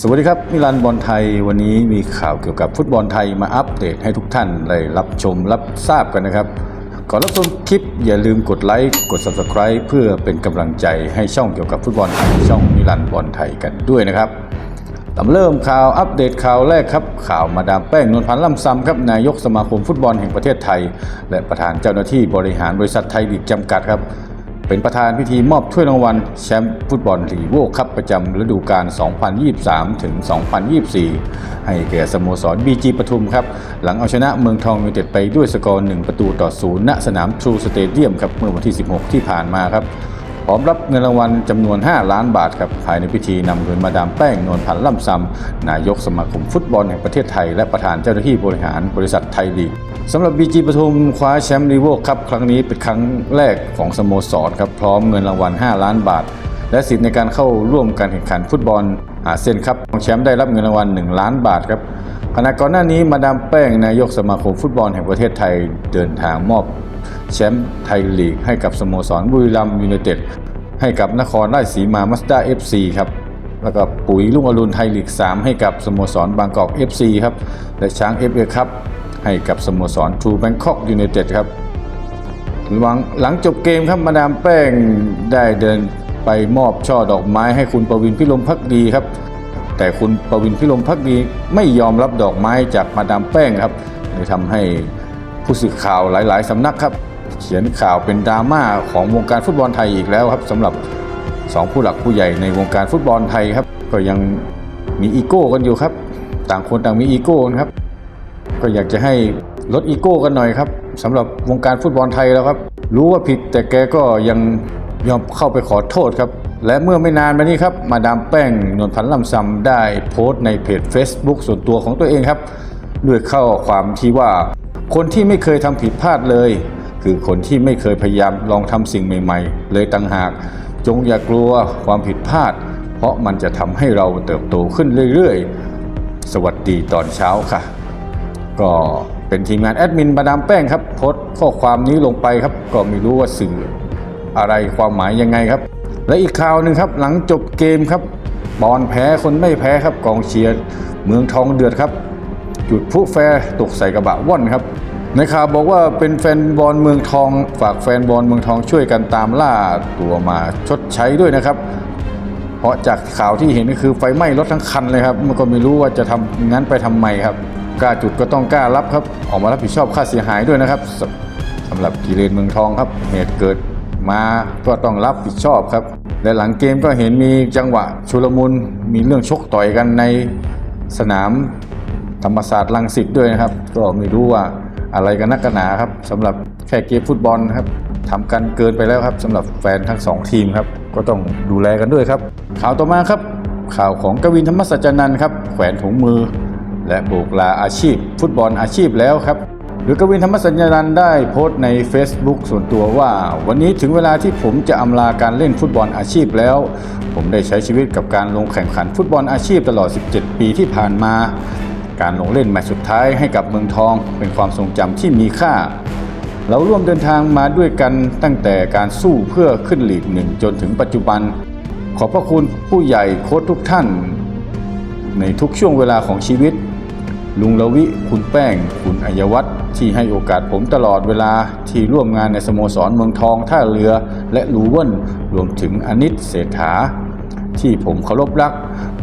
สวัสดีครับมิลันบอลไทยวันนี้มีข่าวเกี่ยวกับฟุตบอลไทยมาอัปเดตให้ทุกท่านได้รับชมรับทราบกันนะครับ ก่อนรับชมคลิปอย่าลืมกดไลค์กด Subscribe เพื่อเป็นกำลังใจให้ช่องเกี่ยวกับฟุตบอลไทยช่องมิลันบอลไทยกันด้วยนะครับตำเริ่มข่าวอัปเดตข่าวแรกครับ ข่าวมาดามแป้งนวลพันธ์ล่ำซำครับนายกสมาคมฟุตบอลแห่งประเทศไทย และประธานเจ้าหน้าที่บริหารบริษัทไทยลีกจำกัดครับ เป็นประธานพิธีมอบถ้วยรางวัลแชมป์ฟุตบอลลีโวคัพประจำฤดูกาล 2023 ถึง 2024 ให้แก่สโมสร BG ปทุมครับ หลังเอาชนะเมืองทองยูไนเต็ดไปด้วยสกอร์ 1 ประตูต่อศูนย์ณสนามทรูสเตเดียมครับเมื่อวันที่ 16 ที่ผ่านมาครับพร้อมรับเงินรางวัลจำนวน 5 ล้านบาทครับภายในพิธีนำโดยมาดามแป้งนวลพันธ์ล่ำซำนายกสมาคมฟุตบอลแห่งประเทศไทย และประธานเจ้าหน้าที่บริหารบริษัทไทยลีก สำหรับ BG ปทุมคว้าแชมป์ลีโวครับครั้งนี้เป็นครั้งแรกของสโมสรครับพร้อมเงินรางวัล 5 ล้านบาท และสิทธิ์ในการเข้าร่วมการแข่งขันฟุตบอลอาเซียนครับของแชมป์ได้รับเงินรางวัล 1 ล้านบาทครับขณะก่อนหน้านี้มาดามแป้งนายกสมาคมฟุตบอลแห่งประเทศไทยเดินทางมอบแชมป์ไทยลีกให้กับสโมสรบุรีรัมย์ยูไนเต็ดให้กับนครราชสีมามัสด้า FC ครับแล้วก็ปุ๋ยลุงอรุณไทยลีก 3 ให้กับสโมสรบางกอก FC ครับและช้าง FA ครับ ให้กับสโมสรทูแบงคอกยูไนเต็ดครับหลังหลังจบเกมครับมาดามแป้งได้เดินไปมอบช่อดอกไม้ให้คุณประวินพิรมพักดีครับ แต่คุณประวินพิรมพักดีไม่ยอมรับดอกไม้จากมาดามแป้งครับเลยทำให้ผู้สื่อข่าวหลาย ๆสำนักครับ เขียนข่าวเป็นดราม่าของวงการฟุตบอลไทยอีกแล้วครับสำหรับสองผู้หลักผู้ใหญ่ในวงการฟุตบอลไทยครับ ก็ยังมีอีโก้กันอยู่ครับ ต่างคนต่างมีอีโก้นครับ ก็อยากจะให้ลดอีโก้กันหน่อยครับสำหรับวงการฟุตบอลไทยแล้วครับ รู้ว่าผิดแต่แกก็ยังยอมเข้าไปขอโทษครับ และเมื่อไม่นานมานี้ครับ มาดามแป้งนวลพันธ์ล่ำซำได้โพสต์ในเพจ Facebook ส่วนตัวของตัวเองครับ ด้วยข้อความที่ว่า คนที่ไม่เคยทำผิดพลาดเลย คือคนที่ไม่เคยพยายามลองทำสิ่งใหม่ ๆ เลยต่างหาก จงอย่ากลัวความผิดพลาด เพราะมันจะทำให้เราเติบโตขึ้นเรื่อยๆ สวัสดีตอนเช้าค่ะ ก็เป็นทีมงานแอดมินมาดามแป้งครับโพสต์ข้อความนี้ลงไปครับ ก็ไม่รู้ว่าสื่ออะไรความหมายยังไงครับ และอีกข่าวหนึ่งครับ หลังจบเกมครับบอลแพ้คนไม่แพ้ครับกองเชียร์เมืองทองเดือดครับ จุดพลุแฟร์ตกใส่กระบะว่อนครับในข่าวบอกว่าเป็นแฟนบอลเมืองทอง ฝากแฟนบอลเมืองทองช่วยกันตามล่าตัวมาชดใช้ด้วยนะครับ เพราะจากข่าวที่เห็นก็คือไฟไหม้รถทั้งคันเลยครับมันก็ไม่รู้ว่าจะทำงั้นไปทำไมครับ กล้าจุดก็ต้องกล้ารับครับ ออกมารับผิดชอบค่าเสียหายด้วยนะครับสำหรับกีเรนเมืองทองครับ เหตุเกิดมาก็ต้องรับผิดชอบครับและหลังเกมก็เห็นมีจังหวะชุลมุนมีเรื่องชกต่อยกันในสนามธรรมศาสตร์ลังสิตด้วยนะครับ ก็ไม่รู้ว่าอะไรกันนักกันหนาครับสำหรับแค่เกมฟุตบอลครับทำกันเกินไปแล้วครับสำหรับแฟนทั้งสองทีมครับ ก็ต้องดูแลกันด้วยครับ ข่าวต่อมาครับ ข่าวของกวินธรรมสัจจนันท์ครับ แขวนถุงมือ และโบกลาอาชีพ ฟุตบอลอาชีพแล้วครับหรือกวินธรรมสัญญานันได้โพสต์ใน Facebook ส่วนตัวว่า วันนี้ถึงเวลาที่ผมจะอำลาการเล่นฟุตบอลอาชีพแล้ว ผมได้ใช้ชีวิตกับการลงแข่งขันฟุตบอลอาชีพตลอด 17 ปีที่ผ่านมา การลงเล่นแมตช์สุดท้ายให้กับเมืองทอง เป็นความทรงจำที่มีค่า เราร่วมเดินทางมาด้วยกันตั้งแต่การสู้เพื่อขึ้นลีกหนึ่งจนถึงปัจจุบัน ขอบพระคุณผู้ใหญ่โค้ชทุกท่าน ในทุกช่วงเวลาของชีวิต ลุงละวิ คุณแป้ง คุณอัยวัฒน์ที่ให้โอกาสผมตลอดเวลาที่ร่วมงานในสโมสรเมืองทองท่าเรือ และลูเวิลรวมถึงอนิตเศรษฐา ที่ผมเคารพรัก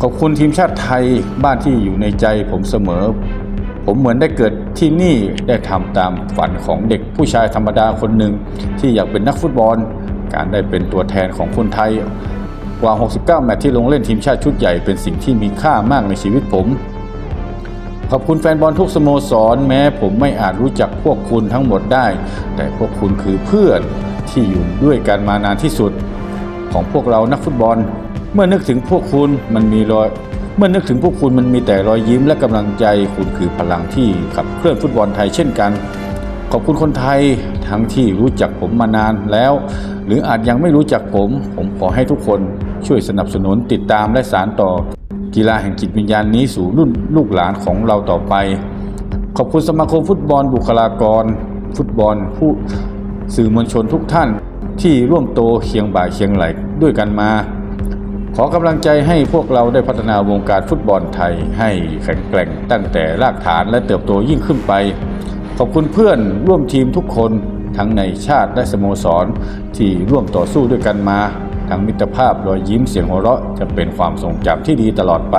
ขอบคุณทีมชาติไทยบ้านที่อยู่ในใจผมเสมอ ผมเหมือนได้เกิดที่นี่ได้ทำตามฝันของเด็กผู้ชายธรรมดาคนหนึ่งที่อยากเป็นนักฟุตบอล การได้เป็นตัวแทนของคนไทยกว่า 69 แมตช์ที่ลงเล่นทีมชาติชุดใหญ่เป็นสิ่งที่มีค่ามากในชีวิตผม ขอบคุณแฟนบอลทุกสโมสรแม้ผมไม่อาจรู้จักพวกคุณทั้งหมดได้ แต่พวกคุณคือเพื่อนที่อยู่ด้วยกันมานานที่สุด ของพวกเรานักฟุตบอล เมื่อนึกถึงพวกคุณมันมีรอยเมื่อนึกถึงพวกคุณมันมีแต่รอยยิ้มและกำลังใจคุณคือพลังที่ขับเคลื่อนฟุตบอลไทยเช่นกัน ขอบคุณคนไทยทั้งที่รู้จักผมมานานแล้ว หรืออาจยังไม่รู้จักผม ผมขอให้ทุกคนช่วยสนับสนุนติดตามและสานต่อ กีฬาแห่งจิตวิญญาณนี้สู่รุ่นลูกหลานของเราต่อไป ขอบคุณสมาคมฟุตบอลบุคลากร ฟุตบอลผู้สื่อมวลชนทุกท่านที่ร่วมโตเคียงบ่าเคียงไหลด้วยกันมา ขอกำลังใจให้พวกเราได้พัฒนาวงการฟุตบอลไทยให้แข็งแกร่งตั้งแต่รากฐานและเติบโตยิ่งขึ้นไป ขอบคุณเพื่อนร่วมทีมทุกคนทั้งในชาติและสโมสรที่ร่วมต่อสู้ด้วยกันมา ทั้งมิตรภาพรอยยิ้มเสียงหัวเราะจะเป็นความทรงจำที่ดีตลอดไป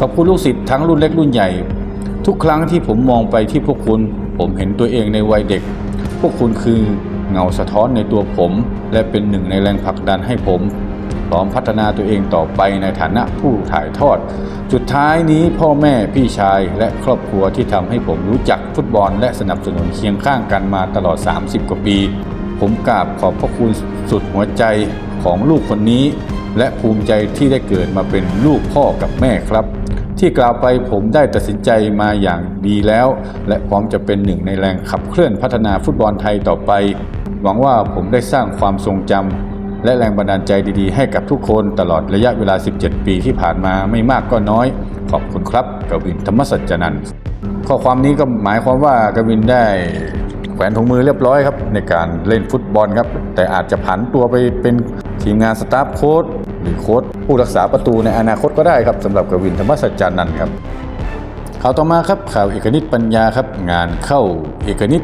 ขอบคุณลูกศิษย์ทั้งรุ่นเล็กรุ่นใหญ่ ทุกครั้งที่ผมมองไปที่พวกคุณ ผมเห็นตัวเองในวัยเด็ก พวกคุณคือเงาสะท้อนในตัวผม และเป็นหนึ่งในแรงผลักดันให้ผมพร้อมพัฒนาตัวเองต่อไปในฐานะผู้ถ่ายทอด จุดท้ายนี้พ่อแม่พี่ชายและครอบครัวที่ทำให้ผมรู้จักฟุตบอล และสนับสนุนเคียงข้างกันมาตลอด 30 กว่าปี ผมกราบขอบพระคุณสุดหัวใจ ของลูกคนนี้ และภูมิใจที่ได้เกิดมาเป็นลูกพ่อกับแม่ครับ ที่กล่าวไปผมได้ตัดสินใจมาอย่างดีแล้ว และพร้อมจะเป็นหนึ่งในแรงขับเคลื่อนพัฒนาฟุตบอลไทยต่อไป หวังว่าผมได้สร้างความทรงจำและแรงบันดาลใจดีๆ ให้กับทุกคนตลอดระยะเวลา 17 ปีที่ผ่านมาไม่มากก็น้อย ขอบคุณครับกวินธรรมสัจจนันท์ข้อความนี้ก็หมายความว่ากวินได้แขวนถุงมือเรียบร้อยครับในการเล่นฟุตบอลครับ แต่อาจจะผันตัวไปเป็น ทีมงานสตาฟโค้ดหรือโค้ดผู้รักษาประตูในอนาคตก็ได้ครับสำหรับกวินธรรมสัจจานันท์ครับข่าวต่อมาครับข่าวเอกนิตปัญญาครับงานเข้าเอกนิต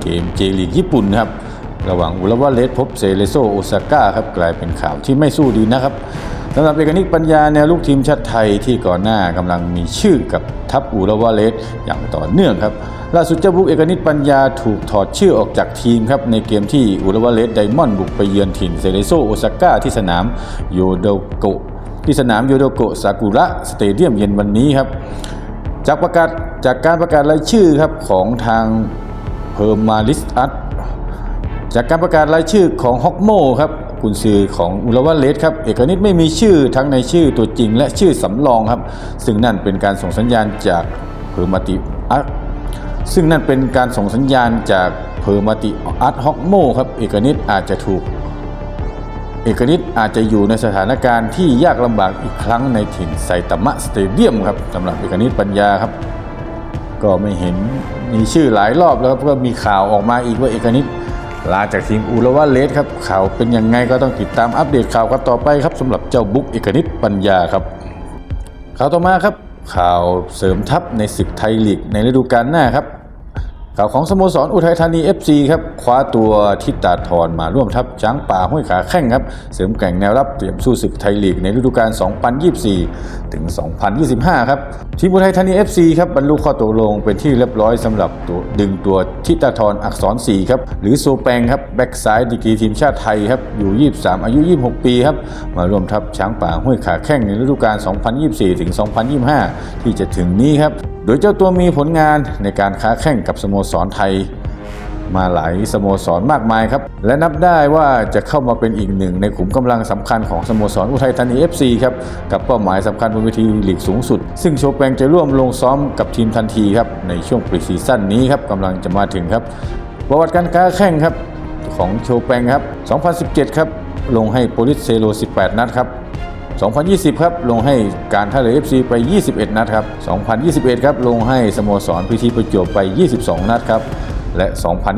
เกมเจลีกญี่ปุ่นครับระหว่างอุระวาเลสพบเซเลโซโอซาก้าครับกลายเป็นข่าวที่ไม่สู้ดีนะครับ สำหรับเอกนิตปัญญาแนวลูกทีมชาติไทยที่ก่อนหน้ากำลังมีชื่อกับทัพอุระวะเลสอย่างต่อเนื่องครับล่าสุดเจ้าบุกเอกนิตปัญญาถูกถอดชื่อออกจากทีมครับในเกมที่อุระวะเลสไดมอนด์บุกไปเยือนถิ่นเซเลโซโอซาก้าที่สนามโยโดโกที่สนามโยโดโกซากุระสเตเดียมเย็นวันนี้ครับจากประกาศจากการประกาศรายชื่อครับของทางเพอร์มาลิสอัตจากการประกาศรายชื่อของฮอกโมครับ กุนซือของอุลวาเลสครับเอกนิตไม่มีชื่อทั้งในชื่อตัวจริงและชื่อสำรองครับ ซึ่งนั่นเป็นการส่งสัญญาณจากเพอร์มาติอัตซึ่งนั่นเป็นการส่งสัญญาณจากเพอร์มาติอัตฮอกโมครับเอกนิตอาจจะถูก เอกนิตอาจจะอยู่ในสถานการณ์ที่ยากลำบากอีกครั้งในถิ่นไซตามะสเตเดียมครับสำหรับเอกนิตปัญญาครับ ก็ไม่เห็นมีชื่อหลายรอบแล้วก็มีข่าวออกมาอีกว่าเอกนิต ลาจากทีมอูรวาเลสครับข่าวเป็นยังไงก็ต้องติดตามอัปเดตข่าวกันต่อไปครับสำหรับเจ้าบุ๊กเอกนิตปัญญาครับ ข่าวต่อมาครับข่าวเสริมทัพในศึกไทยลีกในฤดูกาลหน้าครับ ข่าวของสโมสรอุทัยธานี FC ครับคว้าตัวทิตาธรมาร่วมทัพช้างป่าห้วยขาแข้งครับ เสริมแก่งแนวรับเตรียมสู้ศึกไทยลีกในฤดูกาล 2024 ถึง 2025 ครับ ทีมอุทัยธานี FC ครับบรรลุข้อตกลงเป็นที่เรียบร้อยสำหรับตัวดึงตัวทิตาธรอักษรศรีครับ หรือโซแปงครับ แบ็กซ้ายดีกรีทีมชาติไทยครับอยู่ 23 อายุ 26 ปีครับมาร่วมทัพช้างป่าห้วยขาแข้งในฤดูกาล 2024 ถึง 2025 ที่จะถึงนี้ครับโดยเจ้าตัวมีผลงานในการค้าแข่งกับสโมสรไทย มาหลายสโมสรมากมายครับ และนับได้ว่าจะเข้ามาเป็นอีกหนึ่ง ในขุมกำลังสำคัญของสโมสรอุทัยธานี FC ครับ กับเป้าหมายสำคัญบนเวทีลีกสูงสุด ซึ่งโชแปงจะร่วมลงซ้อมกับทีมทันทีครับ ในช่วงปรีซีซั่นนี้ครับกำลังจะมาถึงครับประวัติการค้าแข่งครับของโชแปงครับ 2017 ครับลงให้โปลิสเซโล 18 นัดครับ 2020 ครับ ลงให้การท่าเรือ FC ไป 21 นัดครับ 2021 ครับ ลงให้สโมสรพิธีประจวบไป 22 นัดครับ และ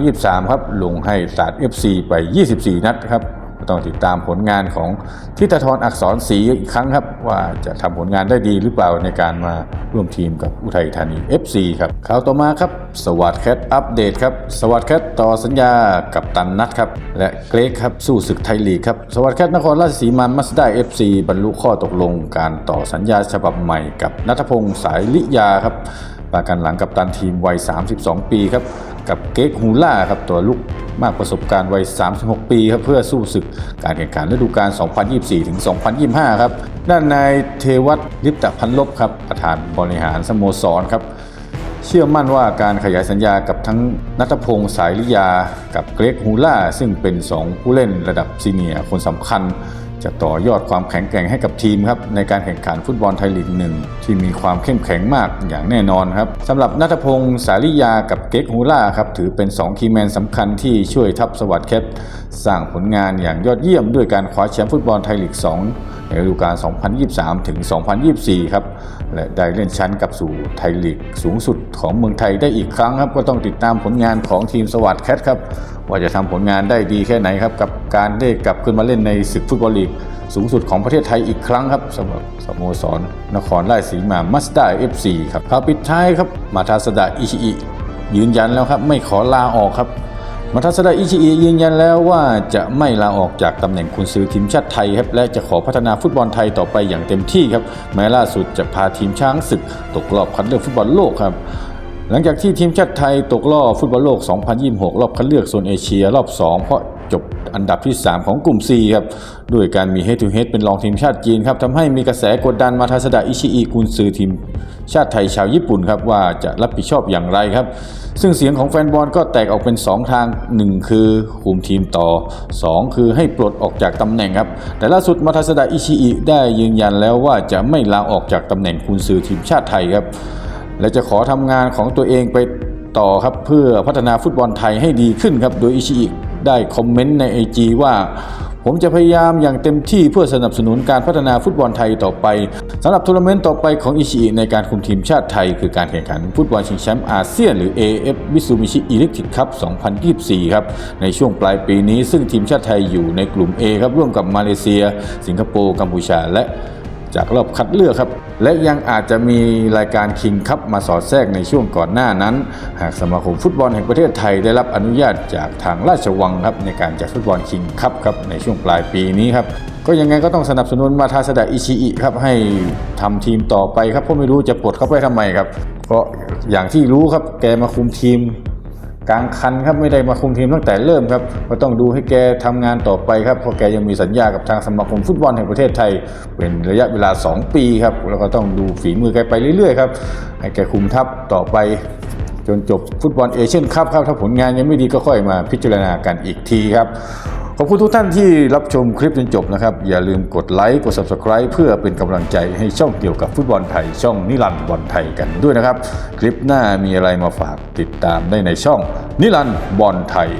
2023 ครับ ลงให้ศาสตร์ FC ไป 24 นัดครับ ต้องติดตามผลงานของทิตาธรอักษรศรีอีกครั้งครับ ว่าจะทำผลงานได้ดีหรือเปล่าในการมาร่วมทีมกับอุทัยธานี FC ครับข่าวต่อมาครับ สวัสดแคทอัปเดตครับ สวัสดแคทต่อสัญญากับตันนัทครับและเกรกครับสู้ศึกไทยลีกครับสวัสดแคทนครราชสีมามัสด้า FC บรรลุข้อตกลงการต่อสัญญาฉบับใหม่กับนัทพงศ์สายลิยาครับประกันหลังกับตันทีมวัย 32 ปีครับ กับเก๊กฮูล่าครับตัวลูกมากประสบการณ์วัย 36 ปีครับเพื่อสู้ศึกการแข่งขันฤดูกาล 2024 ถึง 2025 ครับ ด้านนายเทวัตลิปตะพันลบครับประธานบริหารสโมสรครับ เชื่อมั่นว่าการขยายสัญญากับทั้งนัทพงศ์สายลิยา กับเกรกฮูล่า ซึ่งเป็น 2 ผู้เล่นระดับซีเนียร์คนสำคัญ จะต่อยอดความแข็งแกร่งให้กับทีมครับในการแข่งขันฟุตบอลไทยลีกหนึ่งที่มีความเข้มแข็งมากอย่างแน่นอนครับสำหรับนัทพงศ์สาริยากับเก็กฮูล่าครับถือเป็น 2 คีแมนสำคัญที่ช่วยทัพสวัสดิ์แคทสร้างผลงานอย่างยอดเยี่ยมด้วยการคว้าแชมป์ฟุตบอลไทยลีก 2 ในฤดูกาล 2023 ถึง 2024 ครับ และได้เล่นชั้นกลับสู่ไทยลีกสูงสุดของเมืองไทยได้อีกครั้งครับ ก็ต้องติดตามผลงานของทีมสวัสด์แคทครับ ว่าจะทำผลงานได้ดีแค่ไหนครับ กับการได้กลับขึ้นมาเล่นในศึกฟุตบอลลีกสูงสุดของประเทศไทยอีกครั้งครับสำหรับสโมสร นครราชสีมามัสด้าเอฟซีครับข่าวปิดท้ายครับ มาทาสดะอิชิอิยืนยันแล้วครับ ไม่ขอลาออกครับ มาทัศดาอิชิอิยืนยันแล้วว่าจะไม่ลาออกจากตำแหน่งคุณซื้อทีมชาติไทยครับและจะขอพัฒนาฟุตบอลไทยต่อไปอย่างเต็มที่ครับแม้ล่าสุดจะพาทีมช้างศึกตกรอบคัดเลือกฟุตบอลโลกครับหลังจากที่ทีมชาติไทยตกรอบฟุตบอลโลก 2026 รอบคัดเลือกโซนเอเชียรอบ 2 เพราะ จบอันดับที่ 3 ของกลุ่ม C ครับด้วยการมี head to head เป็นรองทีมชาติจีนครับทำให้มีกระแสกดดันมาทาสดะอิชิอิกุนซือทีม ชาติไทยชาวญี่ปุ่นครับว่าจะรับผิดชอบอย่างไรครับ ซึ่งเสียงของแฟนบอลก็แตกออกเป็น 2 ทาง 1 คือคุมทีมต่อ 2 คือให้ปลดออกจากตำแหน่งครับแต่ล่าสุดมาทาสดะอิชิอิได้ยืนยันแล้วว่าจะไม่ลาออกจากตำแหน่งกุนซือทีมชาติไทยครับและจะขอทำงานของตัวเองไปต่อครับเพื่อพัฒนาฟุตบอลไทยให้ดีขึ้นครับโดยอิชิอิ ได้คอมเมนต์ใน IG ว่า ผมจะพยายามอย่างเต็มที่เพื่อสนับสนุนการพัฒนาฟุตบอลไทยต่อไปสำหรับทัวร์นาเมนต์ต่อไปของอิชิอิในการคุมทีมชาติไทย คือการแข่งขันฟุตบอลชิงแชมป์อาเซียนหรือ AF Mitsubishi Electric Cup 2024 ครับ ในช่วงปลายปีนี้ซึ่งทีมชาติไทยอยู่ในกลุ่ม A ครับร่วมกับมาเลเซีย สิงคโปร์กัมพูชาและ จากรอบคัดเลือกครับ และยังอาจจะมีรายการคิงคัพมาสอดแทรกในช่วงก่อนหน้านั้น หากสมาคมฟุตบอลแห่งประเทศไทยได้รับอนุญาตจากทางราชวังครับในการจัดฟุตบอลคิงคัพครับในช่วงปลายปีนี้ครับก็ยังไงก็ต้องสนับสนุนมาทาสดะอิชิอิครับให้ทำทีมต่อไปครับเพราะไม่รู้จะปลดเขาไปทำไมครับ เพราะอย่างที่รู้ครับแกมาคุมทีม กลางคันครับไม่ได้มาคุมทีมตั้งแต่เริ่มครับก็ต้องดูให้แกทำงานต่อไปครับเพราะแกยังมีสัญญากับทางสมาคมฟุตบอลแห่งประเทศไทย เป็นระยะเวลา 2 ปีครับแล้วก็ต้องดูฝีมือแกไปเรื่อยๆครับให้แกคุมทัพต่อไปจนจบฟุตบอลเอเชียนคัพครับถ้าผลงานยังไม่ดีก็ค่อยมาพิจารณากันอีกทีครับ ขอบคุณทุกท่านที่รับชมคลิปจนจบนะครับ อย่าลืมกดไลค์กด Subscribe เพื่อเป็นกำลังใจให้ช่องเกี่ยวกับฟุตบอลไทยช่องนิรันดร์บอลไทยกันด้วยนะครับ คลิปหน้ามีอะไรมาฝากติดตามได้ในช่องนิรันดร์บอลไทย